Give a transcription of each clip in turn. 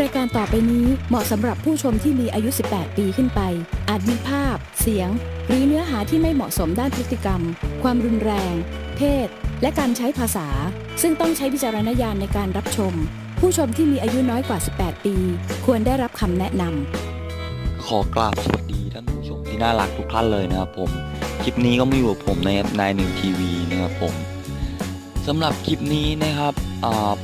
รายการต่อไปนี้เหมาะสำหรับผู้ชมที่มีอายุ 18 ปีขึ้นไป อาจมีภาพ เสียง หรือเนื้อหาที่ไม่เหมาะสมด้านพฤติกรรม ความรุนแรง เพศ และการใช้ภาษา ซึ่งต้องใช้วิจารณญาณในการรับชม ผู้ชมที่มีอายุน้อยกว่า 18 ปี ควรได้รับคำแนะนำขอกราบสวัสดีท่านผู้ชมที่น่ารักทุกท่านเลยนะครับผม คลิปนี้ก็มาอยู่กับผมในนายหนึ่งทีวีนะครับผมสำหรับคลิปนี้นะครับ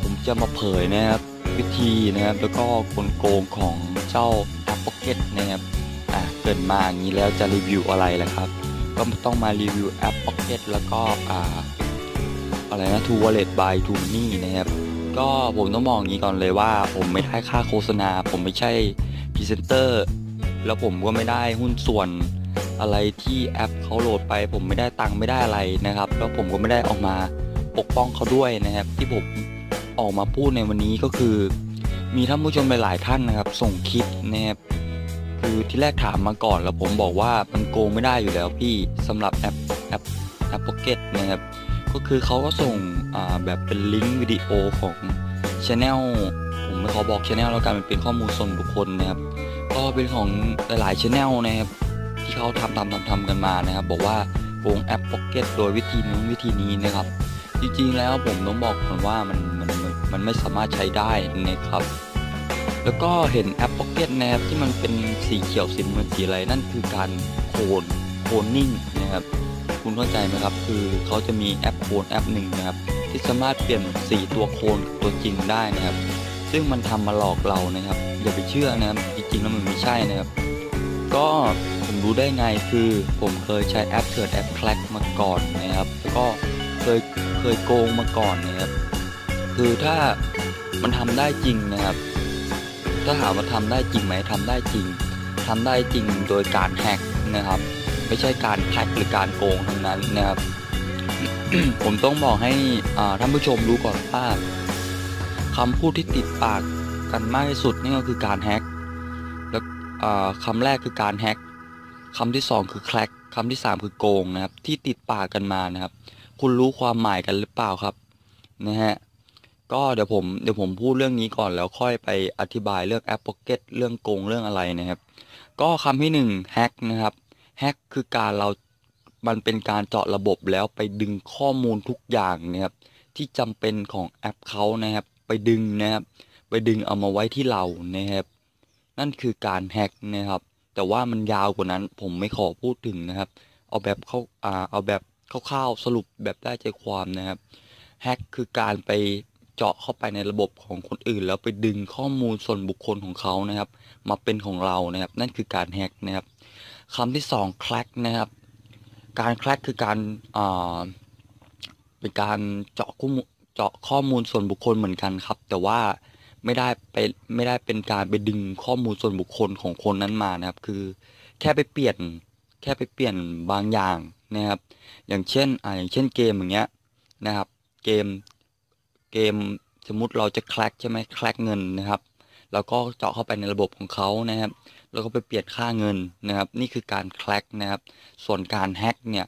ผมจะมาเผยนะครับ วิธีนะครับ แล้วก็กลโกงของเจ้า App Pocket นะครับอ่าเกิดมาอย่างนี้แล้วจะรีวิวอะไรล่ะครับ ก็ต้องมารีวิว App Pocket แล้วก็อ่าอะไรนะ True Wallet by t o m y นะครับ ก็ผมต้องบอกอย่างนี้ก่อนเลยว่า ผมไม่ได้ค่าโฆษณา ผมไม่ใช่พรีเซนเตอร์แล้วผมก็ไม่ได้หุ้นส่วนอะไรที่แอปเขาโหลดไป ผมไม่ได้ตังค์ไม่ได้อะไรนะครับ แล้วผมก็ไม่ได้ออกมาปกป้องเขาด้วยนะครับ ที่ผม ออกมาพูดในวันนี้ก็คือ มีท่านผู้ชมหลายท่านนะครับ ส่งคลิปนะครับคือที่แรกถามมาก่อนแล้วผมบอกว่ามันโกงไม่ได้อยู่แล้วพี่สำหรับแอปแอปแอป Pocket นะครับก็คือเขาก็ส่งแบบเป็นลิงก์วิดีโอของช anel ผมไม่ขอบอกช anel แล้วกันมันเป็นข้อมูลส่วนบุคคลนะครับก็เป็นของหลายๆช anel นะครับที่เขาทำทำทำทำกันมานะครับ บอกว่าโกงแอป Pocket โดยวิธีนู้นวิธีนี้นะครับ จริงๆแล้วผมต้องบอกก่อนว่ามัน มันไม่สามารถใช้ได้นะครับ แล้วก็เห็นแอป Pocket นะครับที่มันเป็นสีเขียวสีน้ำเงินสีอะไรนั่นคือการโคนโคนนิ่งนะครับคุณเข้าใจไหมครับคือเขาจะมีแอปโคนแอปหนึ่งนะครับที่สามารถเปลี่ยนสีตัวโคนตัวจริงได้นะครับ ซึ่งมันทำมาหลอกเรานะครับอย่าไปเชื่อนะครับจริงๆแล้วมันไม่ใช่นะครับ ก็ผมรู้ได้ไงคือผมเคยใช้แอปเถื่อนแอปแคลกมาก่อนนะครับแล้วก็เคยเคยโกงมาก่อนนะครับ คือถ้ามันทำได้จริงนะครับ ถ้าถามว่าทำได้จริงไหมทำได้จริงทำได้จริงโดยการแฮกนะครับ ไม่ใช่การแฮกหรือการโกงทั้งนั้นนะครับ ผมต้องบอกให้ท่านผู้ชมรู้ก่อนว่าคำพูดที่ติดปากกันมากที่สุดนี่ก็คือการแฮกแล้วอ่าคำแรกคือการแฮกคำที่สองคือแคลกคำที่สามคือโกงนะครับ ที่ติดปากกันมานะครับ คุณรู้ความหมายกันหรือเปล่าครับนะฮะ ก็เดี๋ยวผมเดี๋ยวผมพูดเรื่องนี้ก่อนแล้วค่อยไปอธิบายเรื่องแอป Pocket เรื่องโกงเรื่องอะไรนะครับ ก็คำที่หนึ่งแฮกนะครับแฮกคือการเรา มันเป็นการเจาะระบบแล้วไปดึงข้อมูลทุกอย่างนะครับที่จำเป็นของแอปเขานะครับไปดึงนะครับไปดึงเอามาไว้ที่เรานะครับนั่นคือการแฮกนะครับ แต่ว่ามันยาวกว่านั้นผมไม่ขอพูดถึงนะครับ เอาแบบเข้าอ่าเอาแบบคร่าวๆสรุปแบบได้ใจความนะครับแฮกคือการไป เจาะเข้าไปในระบบของคนอื่น แล้วไปดึงข้อมูลส่วนบุคคลของเขานะครับ มาเป็นของเรานะครับ นั่นคือการแฮกนะครับคำที่สองแคลกนะครับ การแคลกคือการเป็นการเจาะข้อมูลเจาะข้อมูลส่วนบุคคลเหมือนกันครับ แต่ว่าไม่ได้ไปไม่ได้เป็นการไปดึงข้อมูลส่วนบุคคลของคนนั้นมานะครับ คือแค่ไปเปลี่ยนแค่ไปเปลี่ยนบางอย่างนะครับ อย่างเช่นอ่าอย่างเช่นเกมอย่างเงี้ยนะครับ เกม เกมสมมุติเราจะแคลกใช่ไหมแคลกเงินนะครับแล้วก็เจาะเข้าไปในระบบของเขานะครับ แล้วก็ไปเปลี่ยนค่าเงินนะครับ นี่คือการแคลกนะครับ ส่วนการแฮกเนี่ย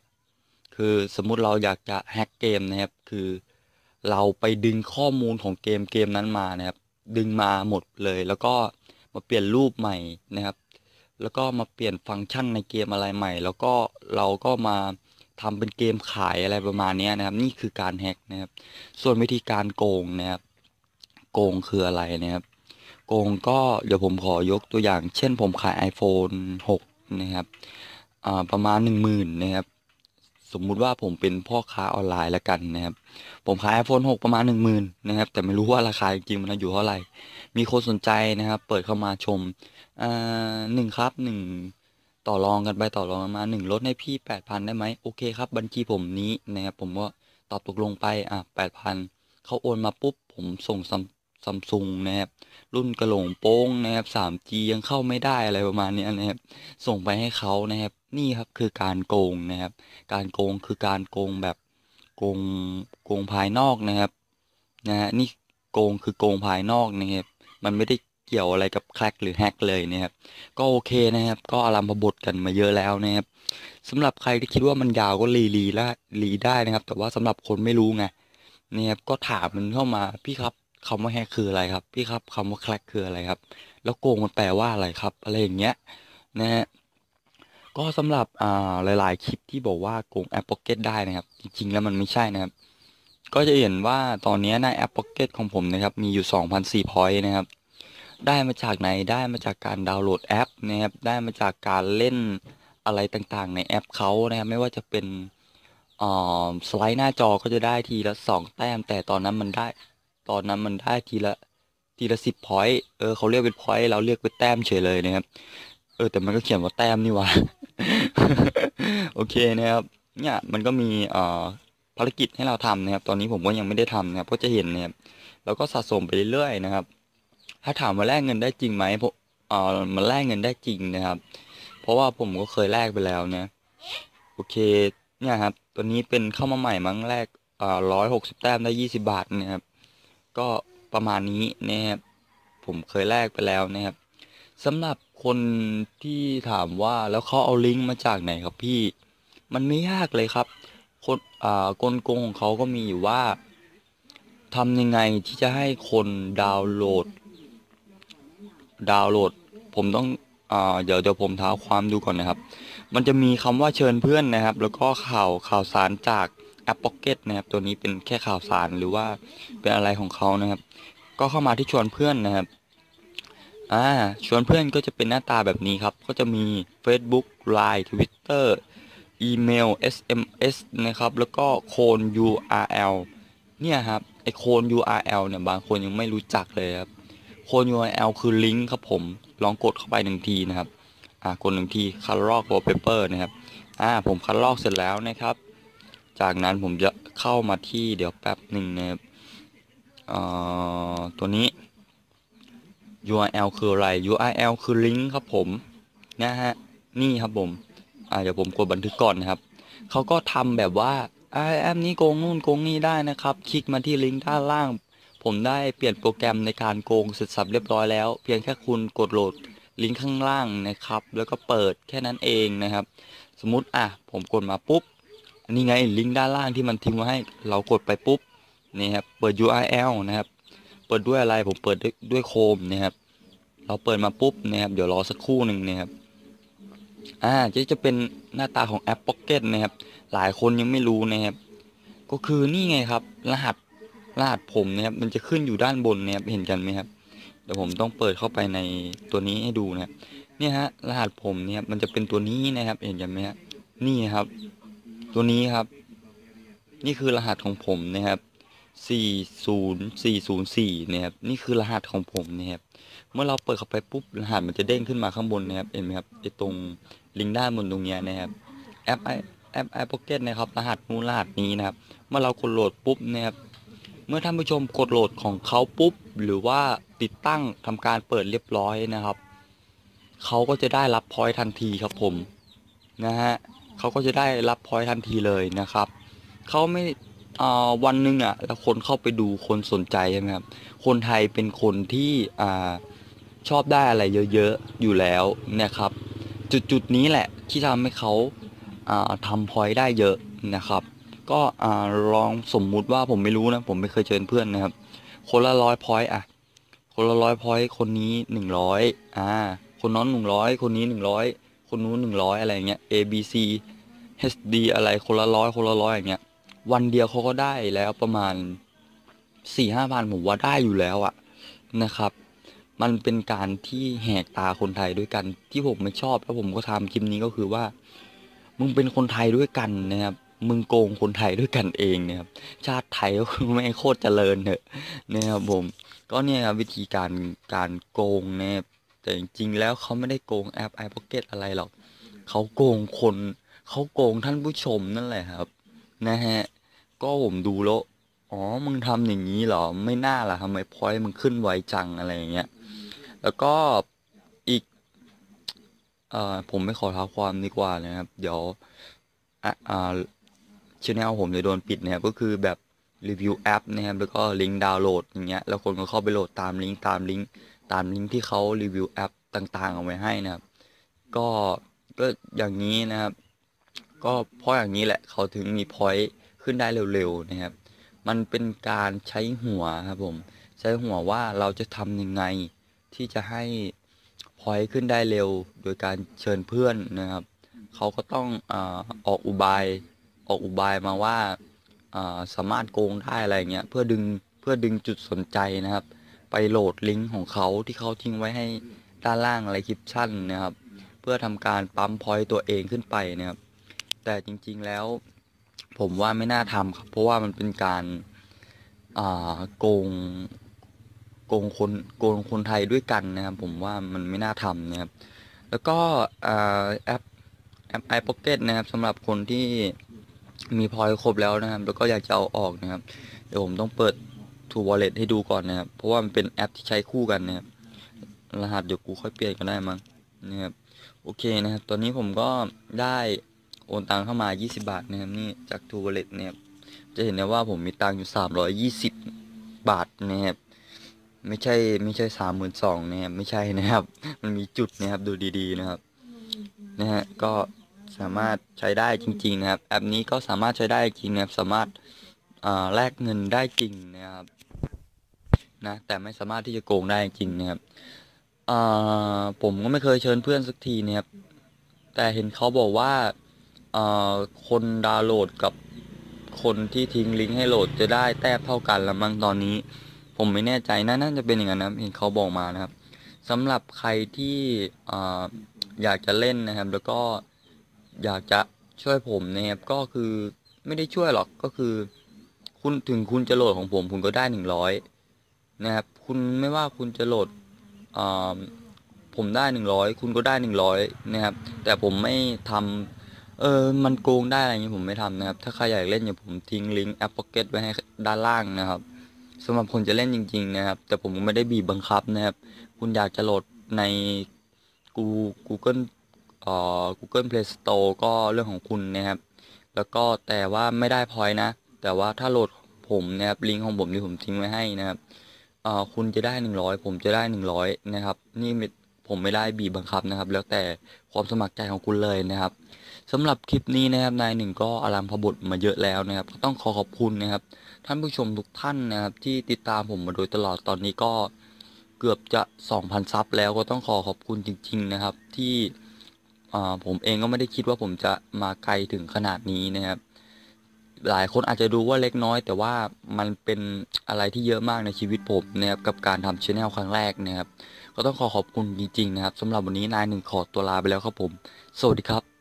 คือสมมุติเราอยากจะแฮกเกมนะครับ คือเราไปดึงข้อมูลของเกมเกมนั้นมานะครับ ดึงมาหมดเลย แล้วก็มาเปลี่ยนรูปใหม่นะครับ แล้วก็มาเปลี่ยนฟังก์ชันในเกมอะไรใหม่ แล้วก็เราก็มา ทำเป็นเกมขายอะไรประมาณนี้นะครับ นี่คือการแฮ็กนะครับ ส่วนวิธีการโกงนะครับ โกงคืออะไรนะครับ โกงก็เดี๋ยวผมขอยกตัวอย่าง เช่นผมขาย iPhone 6 นะครับประมาณ 10,000นะครับ สมมุติว่าผมเป็นพ่อค้าออนไลน์แล้วกันนะครับ ผมขาย iPhone 6 ประมาณ 10,000นะครับ แต่ไม่รู้ว่าราคาจริงมันอยู่เท่าไหร่ มีคนสนใจนะครับ เปิดเข้ามาชมอ่าหนึ่งครับหนึ่ง ต่อรองกันไปต่อรองกันมาหนึ่งลดให้พี่8,000ได้ไหมโอเคครับ บัญชีผมนี้นะครับผมก็ตอบตกลงไปอะ8,000เขาโอนมาปุ๊บผมส่งซัมซุงนะครับรุ่นกระโหลงโป้งนะครับ 3G ยังเข้าไม่ได้อะไรประมาณนี้นะครับ ส่งไปให้เขานะครับ นี่ครับคือการโกงนะครับ การโกงคือการโกงแบบโกงโกงภายนอกนะครับนะฮะนี่โกงคือโกงภายนอกนะครับ มันไม่ได้ เกี่ยวอะไรกับแคลกหรือแฮกเลยนะครับ ก็โอเคนะครับ ก็อารัมพบทกันมาเยอะแล้วนะครับสำหรับใครที่คิดว่ามันยาวก็รีรีละรีได้นะครับ แต่ว่าสำหรับคนไม่รู้ไงเนี่ยครับก็ถามมันเข้ามาพี่ครับคำว่าแฮกคืออะไรครับ พี่ครับคำว่าแคลกคืออะไรครับ แล้วโกงมันแปลว่าอะไรครับ อะไรอย่างเงี้ยนะฮะก็สำหรับอ่าหลาย ๆ คลิปที่บอกว่าโกงแอปพ็อกเก็ตได้นะครับ จริง ๆ แล้วมันไม่ใช่นะครับ ก็จะเห็นว่าตอนนี้ในแอปพ็อกเก็ตของผมนะครับ มีอยู่ 2,004 point นะครับ ได้มาจากไหนได้มาจากการดาวน์โหลดแอปนะครับได้มาจากการเล่นอะไรต่างๆ ในแอปเขานะครับไม่ว่าจะเป็นสไลด์หน้าจอก็จะได้ทีละสองแต้ม แต่ตอนนั้นมันได้ตอนนั้นมันได้ทีละทีละสิบพอยต์เออเขาเรียกเป็นพอยต์เราเรียกเป็นแต้มเฉยเลยนะครับ เออแต่มันก็เขียนว่าแต้มนี่วะโอเคนะครับ เนี่ยมันก็มีเอ่อภารกิจให้เราทำนะครับ ตอนนี้ผมก็ยังไม่ได้ทำนะครับก็จะเห็นนะครับแล้วก็สะสมไปเรื่อยๆนะครับ ถ้าถามว่าแลกเงินได้จริงไหมผมเอ่อมันแลกเงินได้จริงนะครับ เพราะว่าผมก็เคยแลกไปแล้วนะ โอเค เนี่ยครับ ตัวนี้เป็นเข้ามาใหม่มั้งแรกอ่าร้อยหกสิบแต้มได้ยี่สิบาทนะครับ ก็ประมาณนี้นะครับ ผมเคยแลกไปแล้วนะครับสำหรับคนที่ถามว่าแล้วเขาเอาลิงก์มาจากไหนครับพี่ มันไม่ยากเลยครับคนอ่ากลโกงของเขาก็มีอยู่ว่าทำยังไงที่จะให้คนดาวน์โหลด ดาวน์โหลด ผมต้องอ่าเดี๋ยวเดี๋ยวผมท้าความดูก่อนนะครับ มันจะมีคำว่าเชิญเพื่อนนะครับ แล้วก็ข่าวข่าวสารจากแอป Pocket นะครับ ตัวนี้เป็นแค่ข่าวสารหรือว่าเป็นอะไรของเขานะครับ ก็เข้ามาที่ชวนเพื่อนนะครับอ่าชวนเพื่อนก็จะเป็นหน้าตาแบบนี้ครับ ก็จะมี Facebook Line Twitter อีเมล SMS นะครับ แล้วก็โคน URL เนี่ยครับ ไอโคน URL เนี่ย บางคนยังไม่รู้จักเลยครับ โคน URL คือลิงก์ครับผมลองกดเข้าไปหนึ่งทีนะครับอ่ากดหนึ่งทีคัดลอก wallpaper นะครับอ่าผมคัดลอกเสร็จแล้วนะครับ จากนั้นผมจะเข้ามาที่เดี๋ยวแป๊บหนึ่งนะครับอ่าตัวนี้ URL คืออะไร URL คือลิงก์ครับผมนะฮะนี่ครับผมอ่าเดี๋ยวผมกดบันทึกก่อนนะครับเขาก็ทำแบบว่าอ่าแอปนี้โกงนู่นโกงนี่ได้นะครับ คลิกมาที่ลิงก์ด้านล่าง ผมได้เปลี่ยนโปรแกรมในการโกงเสร็จสับเรียบร้อยแล้ว เพียงแค่คุณกดโหลดลิงก์ข้างล่างนะครับ แล้วก็เปิดแค่นั้นเองนะครับ สมมติอะผมกดมาปุ๊บนี่ไงลิงก์ด้านล่างที่มันทิ้งไว้ให้เรากดไปปุ๊บนี่ครับเปิด URL นะครับ เปิดด้วยอะไรผมเปิดด้วยด้วยโคมนะครับ เราเปิดมาปุ๊บนะครับเดี๋ยวรอสักครู่หนึ่งนะครับอ่าจะจะเป็นหน้าตาของแอป Pocket นะครับ หลายคนยังไม่รู้นะครับ ก็คือนี่ไงครับ รหัส รหัสผมนะครับ มันจะขึ้นอยู่ด้านบนนะครับ เห็นกันไหมครับ เดี๋ยวผมต้องเปิดเข้าไปในตัวนี้ให้ดูนะครับ เนี่ยฮะ รหัสผมเนี่ยมันจะเป็นตัวนี้นะครับ เห็นกันไหมฮะ นี่ครับ ตัวนี้ครับ นี่คือรหัสของผมนะครับ40404นะครับ นี่คือรหัสของผมนะครับ เมื่อเราเปิดเข้าไปปุ๊บ รหัสมันจะเด้งขึ้นมาข้างบนนะครับ เห็นไหมครับไอ้ตรงลิงก์ด้านบนตรงเนี้ยนะครับ แอปไอแอปไอพ็อกเก็ตนะครับ รหัสนู้นรหัสนี้นะครับ เมื่อเรากดโหลดปุ๊บนะครับ เมื่อท่านผู้ชมกดโหลดของเขาปุ๊บ หรือว่าติดตั้งทำการเปิดเรียบร้อยนะครับเขาก็จะได้รับพอยทันทีครับผมนะฮะเขาก็จะได้รับพอยทันทีเลยนะครับเขาไม่อ่าวันหนึ่งอะแล้วคนเข้าไปดูคนสนใจใช่ไหมครับคนไทยเป็นคนที่อ่าชอบได้อะไรเยอะๆอยู่แล้วนะครับ จุดๆนี้แหละที่ทำให้เขาอ่าทำพอยได้เยอะนะครับ ก็อ่าลองสมมุติว่าผมไม่รู้นะ ผมไม่เคยเจอเพื่อนนะครับ คนละร้อยพอยต์อะ คนละร้อยพอยต์คนนี้หนึ่งร้อยอ่า คนน้อนหนึ่งร้อยคนนี้หนึ่งร้อยคนนู้นหนึ่งร้อยอะไรเงี้ย A B C H D อะไรคนละร้อยคนละร้อยอย่างเงี้ย วันเดียวเขาก็ได้แล้วประมาณสี่ห้าพันผมว่าได้อยู่แล้วอะนะครับ มันเป็นการที่แหกตาคนไทยด้วยกันที่ผมไม่ชอบแล้วผมก็ทำคลิปนี้ก็คือว่า มึงเป็นคนไทยด้วยกันนะครับ มึงโกงคนไทยด้วยกันเองนะครับ ชาติไทยก็คือไม่โคตรเจริญเถอะนะครับผม ก็เนี่ยครับวิธีการการโกงนะครับแต่จริงๆแล้วเขาไม่ได้โกงแอป iPocket อะไรหรอกเขาโกงคนเขาโกงท่านผู้ชมนั่นแหละครับ นะฮะ ก็ผมดูแล้วอ๋อมึงทำอย่างนี้เหรอไม่น่าล่ะทำไมพอยมึงขึ้นไวจังอะไรอย่างเงี้ยแล้วก็อีกเอ่อผมไม่ขอท้าความดีกว่านะครับ เดี๋ยวอ่า ชแนลผมจะโดนปิดนะครับก็คือแบบรีวิวแอปนะครับแล้วก็ลิงก์ดาวน์โหลดอย่างเงี้ยแล้วคนก็เข้าไปโหลดตามลิงก์ตามลิงก์ตามลิงก์ที่เขารีวิวแอปต่างๆ เอาไว้ให้นะครับ ก็ก็อย่างนี้นะครับ ก็เพราะอย่างนี้แหละเขาถึงมีพอยต์ขึ้นได้เร็วๆนะครับ มันเป็นการใช้หัวครับผมใช้หัวว่าเราจะทำยังไงที่จะให้พอยต์ขึ้นได้เร็ว โดยการเชิญเพื่อนนะครับ เขาก็ต้องอาออกอุบาย ออกอุบายมาว่าสามารถโกงได้อะไรเงี้ยเพื่อดึงเพื่อดึงจุดสนใจนะครับ ไปโหลดลิงก์ของเขาที่เขาทิ้งไว้ให้ด้านล่างอะไรคลิปชั่นนะครับ เพื่อทำการปั๊มพอยต์ตัวเองขึ้นไปนะครับ แต่จริงๆแล้วผมว่าไม่น่าทำครับ เพราะว่ามันเป็นการโกงโกงคนโกงคนไทยด้วยกันนะครับ ผมว่ามันไม่น่าทำนะครับ แล้วก็อ่าแอปแอป iPocket นะครับสำหรับคนที่ มีพอยต์ครบแล้วนะครับ แล้วก็อยากจะเอาออกนะครับ เดี๋ยวผมต้องเปิด True Wallet ให้ดูก่อนนะครับ เพราะว่ามันเป็นแอปที่ใช้คู่กันนะครับ รหัสเดี๋ยวกูค่อยเปลี่ยนก็ได้มั้งนะครับ โอเคนะครับ ตอนนี้ผมก็ได้โอนตังเข้ามา 20 บาทนะครับนี่จาก True Wallet นะครับจะเห็นได้ว่าผมมีตังอยู่320 บาทนะครับไม่ใช่ไม่ใช่สามหมื่นสองนะครับไม่ใช่นะครับ มันมีจุดนะครับดูดีๆนะครับนะฮะก็ สามารถใช้ได้จริง ๆ นะครับ แอปนี้ก็สามารถใช้ได้จริงนะครับ สามารถอ่าแลกเงินได้จริงนะครับนะแต่ไม่สามารถที่จะโกงได้จริงนะครับอ่าผมก็ไม่เคยเชิญเพื่อนสักทีนะครับ แต่เห็นเขาบอกว่าอ่าคนดาวน์โหลดกับคนที่ทิ้งลิงก์ให้โหลดจะได้แต้มเท่ากันล้วมั้งตอนนี้ ผมไม่แน่ใจนะน่าจะเป็นอย่างนั้นนะเห็นเขาบอกมานะครับสำหรับใครที่อ่าอยากจะเล่นนะครับ แล้วก็ อยากจะช่วยผมนะครับก็คือไม่ได้ช่วยหรอกก็คือ คุณถึงคุณจะโหลดของผมคุณก็ได้หนึ่งร้อยนะครับ คุณไม่ว่าคุณจะโหลดผมได้หนึ่งร้อยคุณก็ได้หนึ่งร้อยนะครับ แต่ผมไม่ทำเออ มันโกงได้อะไรอย่างนี้ผมไม่ทำนะครับ ถ้าใครอยากเล่นอย่าผมทิ้งลิงก์แอป Pocket ไว้ให้ด้านล่างนะครับสำหรับคนจะเล่นจริง ๆ นะครับ แต่ผมไม่ได้บีบบังคับนะครับ คุณอยากจะโหลดในกู Google Google Play Store ก็เรื่องของคุณนะครับ แล้วก็แต่ว่าไม่ได้พอยนะ แต่ว่าถ้าโหลดผมนะครับลิงก์ของผมที่ผมทิ้งไว้ให้นะครับคุณจะได้ 100 ผมจะได้ 100 นะครับ นี่ผมไม่ได้บีบบังคับนะครับ แล้วแต่ความสมัครใจของคุณเลยนะครับสำหรับคลิปนี้นะครับนายหนึ่งก็อารามพบทมาเยอะแล้วนะครับ ก็ต้องขอขอบคุณนะครับ ท่านผู้ชมทุกท่านนะครับ ที่ติดตามผมมาโดยตลอดตอนนี้ก็เกือบจะ 2,000 ซับแล้วก็ต้องขอขอบคุณจริง ๆ นะครับ ที่ ผมเองก็ไม่ได้คิดว่าผมจะมาไกลถึงขนาดนี้นะครับ หลายคนอาจจะดูว่าเล็กน้อย แต่ว่ามันเป็นอะไรที่เยอะมากในชีวิตผมนะครับกับการทำชแนลครั้งแรกนะครับ ก็ต้องขอขอบคุณจริงๆนะครับสำหรับวันนี้นายหนึ่งขอตัวลาไปแล้วครับผม สวัสดีครับ